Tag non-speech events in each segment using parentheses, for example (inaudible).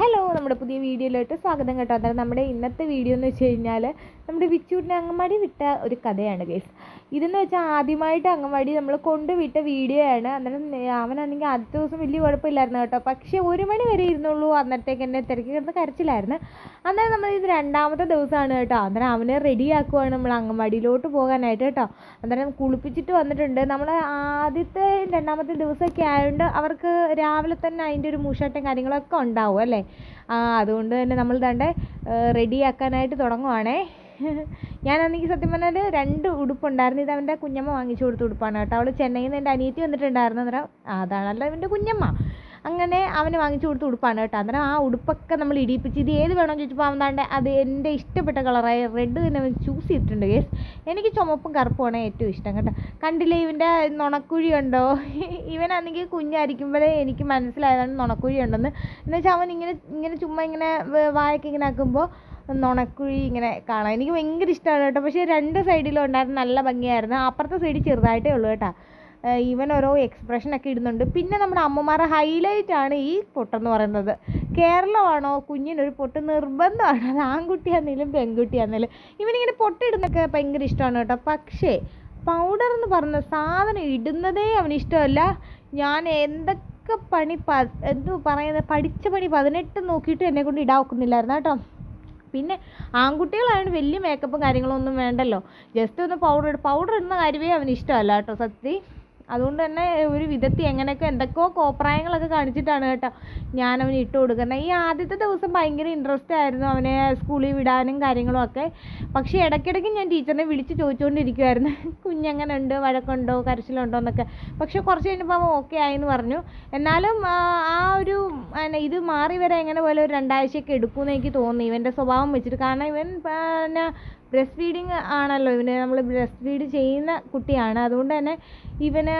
Hello നമ്മുടെ പുതിയ വീഡിയോയിലോട്ട് സ്വാഗതം കേട്ടോ. അതായത് നമ്മുടെ ഇന്നത്തെ വീഡിയോ എന്ന് വെച്ച് കഴിഞ്ഞാൽ നമ്മുടെ വിച്ചൂരിനെ അങ്ങമാടി വിട്ട ഒരു കഥയാണ് ഗേസ് ഇതെന്ന് വെച്ചാൽ ആദ്യമായിട്ട് അംഗൻവാടി നമ്മൾ കൊണ്ടുവിട്ട വീഡിയോ ആണ് അന്നേരം അവനാണെങ്കിൽ ആദ്യത്തെ ദിവസം വലിയ കുഴപ്പമില്ലായിരുന്നു കേട്ടോ. പക്ഷേ ഒരു മണി വരെ ഇരുന്നുള്ളൂ അന്നേരത്തേക്ക് എന്നെ തിരക്കി കിടന്ന് കരച്ചിലായിരുന്നു. അന്നേരം നമ്മൾ ഇത് രണ്ടാമത്തെ ദിവസമാണ് കേട്ടോ. അന്നേരം അവനെ റെഡിയാക്കുവാണ് നമ്മൾ അംഗൻവാടിയിലോട്ട് പോകാനായിട്ട് കേട്ടോ. അന്നേരം കുളിപ്പിച്ചിട്ട് വന്നിട്ടുണ്ട്. നമ്മൾ ആദ്യത്തെ രണ്ടാമത്തെ ദിവസമൊക്കെ ആയതുകൊണ്ട് അവർക്ക് രാവിലെ തന്നെ അതിന്റെ ഒരു മൂഷാട്ടം കാര്യങ്ങളൊക്കെ ഉണ്ടാവും അല്ലേ? ആ അതുകൊണ്ട് തന്നെ നമ്മൾ തന്നെ റെഡിയാക്കാനായിട്ട് തുടങ്ങുവാണേ. ഞാനാണെങ്കിൽ സത്യം പറഞ്ഞാൽ രണ്ട് ഉടുപ്പുണ്ടായിരുന്നു. ഇത് അവന്റെ കുഞ്ഞമ്മ വാങ്ങിച്ചു കൊടുത്ത ഉടുപ്പാണ് കേട്ടോ. അവൾ ചെന്നൈയിൽ നിന്ന് എന്റെ അനിയത്തി വന്നിട്ടുണ്ടായിരുന്നു. അന്നേരം അതാണല്ലോ അവന്റെ കുഞ്ഞമ്മ. അങ്ങനെ അവന് വാങ്ങിച്ചു കൊടുത്ത ഉടുപ്പാണ് കേട്ടോ. അന്നേരം ആ ഉടുപ്പൊക്കെ നമ്മൾ ഇടിയിപ്പിച്ച് ഇത് ഏത് വേണമെന്ന് ചോദിച്ചപ്പോൾ അവൻ താണ്ടെ അത് എന്റെ ഇഷ്ടപ്പെട്ട കളറായ റെഡ് തന്നെ ചൂസ് ചെയ്തിട്ടുണ്ട് ഗേസ് എനിക്ക് ചുമപ്പും കറുപ്പുമാണ് ഏറ്റവും ഇഷ്ടം കേട്ടോ. കണ്ടില്ലേ ഇവന്റെ നുണക്കുഴി ഉണ്ടോ? ഇവനാണെങ്കിൽ കുഞ്ഞായിരിക്കുമ്പോഴേ എനിക്ക് മനസ്സിലായതാണ് നുണക്കുഴി ഉണ്ടെന്ന്. എന്ന് വെച്ചാൽ അവൻ ഇങ്ങനെ ഇങ്ങനെ ചുമ്മാ ഇങ്ങനെ വായൊക്കെ ഇങ്ങനെ ആക്കുമ്പോൾ നുണക്കുഴി ഇങ്ങനെ കാണാം. എനിക്ക് ഭയങ്കര ഇഷ്ടമാണ് കേട്ടോ. പക്ഷേ രണ്ട് സൈഡിലും ഉണ്ടായിരുന്നു നല്ല ഭംഗിയായിരുന്നു. അപ്പുറത്തെ സൈഡിൽ ചെറുതായിട്ടേ ഉള്ളൂ കേട്ടോ. ഇവൻ ഓരോ എക്സ്പ്രഷനൊക്കെ ഇടുന്നുണ്ട്. പിന്നെ നമ്മുടെ അമ്മമാരുടെ ഹൈലൈറ്റ് ആണ് ഈ പൊട്ടെന്ന് പറയുന്നത്. കേരളമാണോ കുഞ്ഞിനൊരു പൊട്ട് നിർബന്ധമാണ്? അത് ആൺകുട്ടിയാണെങ്കിലും പെൺകുട്ടിയാണെങ്കിലും ഇവനിങ്ങനെ പൊട്ടിടുന്നൊക്കെ ഭയങ്കര ഇഷ്ടമാണ് കേട്ടോ. പക്ഷേ പൗഡർ എന്ന് പറഞ്ഞ സാധനം ഇടുന്നതേ അവന് ഇഷ്ടമല്ല. ഞാൻ എന്തൊക്കെ പണി പ എന്തു പറയുന്നത്? പഠിച്ച പണി പതിനെട്ട് നോക്കിയിട്ട് എന്നെ കൊണ്ട് ഇടാക്കുന്നില്ലായിരുന്നു കേട്ടോ. പിന്നെ ആൺകുട്ടികളായതുകൊണ്ട് വലിയ മേക്കപ്പും കാര്യങ്ങളൊന്നും വേണ്ടല്ലോ. ജസ്റ്റ് ഒന്ന് പൗഡർ പൗഡർ ഇടുന്ന കാര്യമേ അവന് ഇഷ്ടമല്ല കേട്ടോ സത്യം അതുകൊണ്ട് തന്നെ ഒരു വിധത്തിൽ എങ്ങനെയൊക്കെ എന്തൊക്കെയോ കോപ്രായങ്ങളൊക്കെ കാണിച്ചിട്ടാണ് കേട്ടോ ഞാൻ അവന് ഇട്ട് കൊടുക്കുന്നത്. ഈ ആദ്യത്തെ ദിവസം ഭയങ്കര ഇൻട്രസ്റ്റ് ആയിരുന്നു അവനെ സ്കൂളിൽ വിടാനും കാര്യങ്ങളും ഒക്കെ. പക്ഷേ ഇടയ്ക്കിടയ്ക്ക് ഞാൻ ടീച്ചറിനെ വിളിച്ച് ചോദിച്ചുകൊണ്ടിരിക്കുമായിരുന്നു (laughs) കുഞ്ഞെങ്ങനെ ഉണ്ട് വഴക്കുണ്ടോ? കരച്ചിലുണ്ടോ എന്നൊക്കെ. പക്ഷേ കുറച്ച് കഴിഞ്ഞപ്പോൾ അവൻ ഓക്കെ ആയെന്ന് പറഞ്ഞു. എന്നാലും ആ ഒരു ഇത് മാറി വരാൻ എങ്ങനെ പോലെ ഒരു രണ്ടാഴ്ചയൊക്കെ എടുക്കുമെന്ന് എനിക്ക് തോന്നി ഇവന്റെ സ്വഭാവം വെച്ചിട്ട്. കാരണം ഇവൻ പിന്നെ ബ്രസ്റ്റ് ഫീഡിങ് ആണല്ലോ. ഇവന് നമ്മൾ ബ്രസ്റ്റ് ഫീഡ് ചെയ്യുന്ന കുട്ടിയാണ്. അതുകൊണ്ട് തന്നെ ഇവന്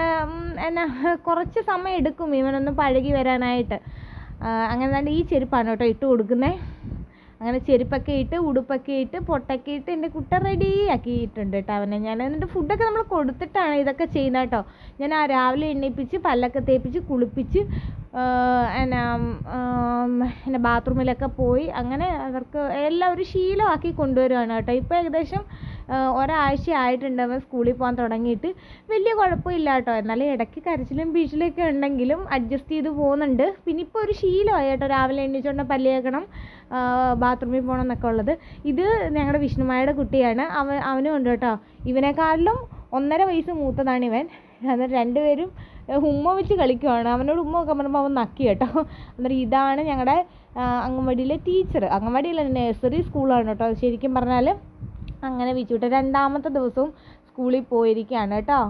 എന്നാ കുറച്ച് സമയം എടുക്കും ഇവനൊന്ന് പഴകി വരാനായിട്ട്. അങ്ങനെ തന്നെ ഈ ചെരുപ്പാണ് കേട്ടോ ഇട്ട് കൊടുക്കുന്നത് അങ്ങനെ ചെരുപ്പൊക്കെ ഇട്ട് ഉടുപ്പൊക്കെ ഇട്ട് പൊട്ടൊക്കെ ഇട്ട് എന്റെ കുട്ട റെഡി ആക്കിയിട്ടുണ്ട് കേട്ടോ അവനെ. ഞാൻ എന്നിട്ട് ഫുഡൊക്കെ നമ്മൾ കൊടുത്തിട്ടാണ് ഇതൊക്കെ ചെയ്യുന്നത് കേട്ടോ. ഞാൻ ആ രാവിലെ എണ്ണയിപ്പിച്ച് പല്ലൊക്കെ തേപ്പിച്ച് കുളിപ്പിച്ച് എന്നാ പിന്നെ ബാത്റൂമിലൊക്കെ പോയി അങ്ങനെ അവർക്ക് എല്ലാം ഒരു ശീലമാക്കി കൊണ്ടുവരുവാണ് കേട്ടോ. ഇപ്പോൾ ഏകദേശം ഒരാഴ്ച ആയിട്ടുണ്ട് അവൻ സ്കൂളിൽ പോകാൻ തുടങ്ങിയിട്ട്. വലിയ കുഴപ്പമില്ല കേട്ടോ. എന്നാലും ഇടയ്ക്ക് കരച്ചിലും ബീച്ചിലൊക്കെ ഉണ്ടെങ്കിലും അഡ്ജസ്റ്റ് ചെയ്ത് പോകുന്നുണ്ട്. പിന്നെ ഇപ്പോൾ ഒരു ശീലമായി കേട്ടോ. രാവിലെ എണീച്ചുകൊണ്ട് പല്ല് കേൾക്കണം ബാത്റൂമിൽ പോകണം എന്നൊക്കെ ഉള്ളത്. ഇത് ഞങ്ങളുടെ വിഷ്ണുമായുടെ കുട്ടിയാണ്. അവൻ അവനും ഉണ്ട് കേട്ടോ. ഇവനെക്കാളിലും ഒന്നര വയസ്സ് മൂത്തതാണ് ഇവൻ. അന്നേരം രണ്ടുപേരും ഉമ്മ വെച്ച് കളിക്കുവാണ്. അവനോട് ഉമ്മ ഒക്കെ പറയുമ്പോൾ അവൻ നക്കി കേട്ടോ. അന്നേരം ഇതാണ് ഞങ്ങളുടെ അംഗൻവാടിയിലെ ടീച്ചർ അംഗൻവാടിയിലെ നഴ്സറി സ്കൂളാണ് കേട്ടോ. ശരിക്കും പറഞ്ഞാൽ അങ്ങനെ വിച്ചുവിട്ട് രണ്ടാമത്തെ ദിവസവും സ്കൂളിൽ പോയിരിക്കുകയാണ് കേട്ടോ.